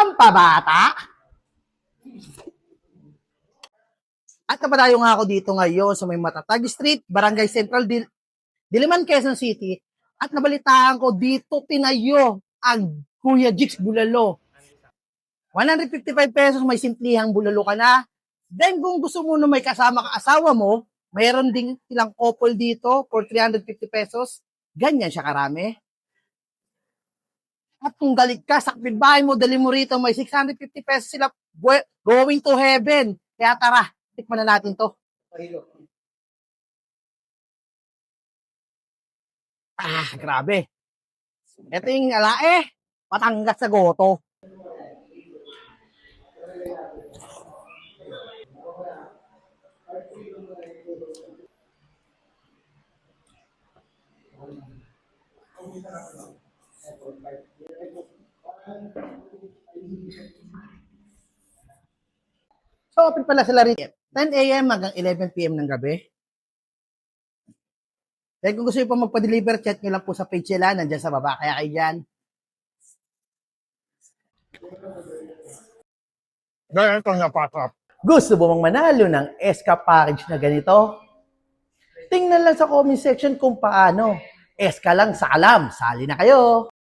pampabata. At napadayo nga ako dito ngayon sa may Matatag Street, Barangay Central, Dil Diliman, Quezon City. At nabalitaan ko dito tinayo ang Kuya Jigs Bulalo. 155 pesos may simplihang bulalo ka na. Then kung gusto mo na may kasama ka asawa mo, mayroon ding silang couple dito for 350 pesos. Ganyan siya karami. At kung galit ka sa kapitbahay mo, dali mo rito, may 650 pesos sila going to heaven. Kaya tara, tikman na natin to. Ah, grabe. Ito yung alae. Patangas sa goto. So, open pala sila rin 10 a.m. hanggang 11 p.m. ng gabi. Kaya kung gusto nyo pa magpa-deliver, chat nyo lang po sa page nila. Nandiyan sa baba. Kaya kayo dyan. Ganito na patap. Gusto mo mang manalo ng SK package na ganito? Tingnan lang sa comment section kung paano. SK lang sa alam. Sali na kayo!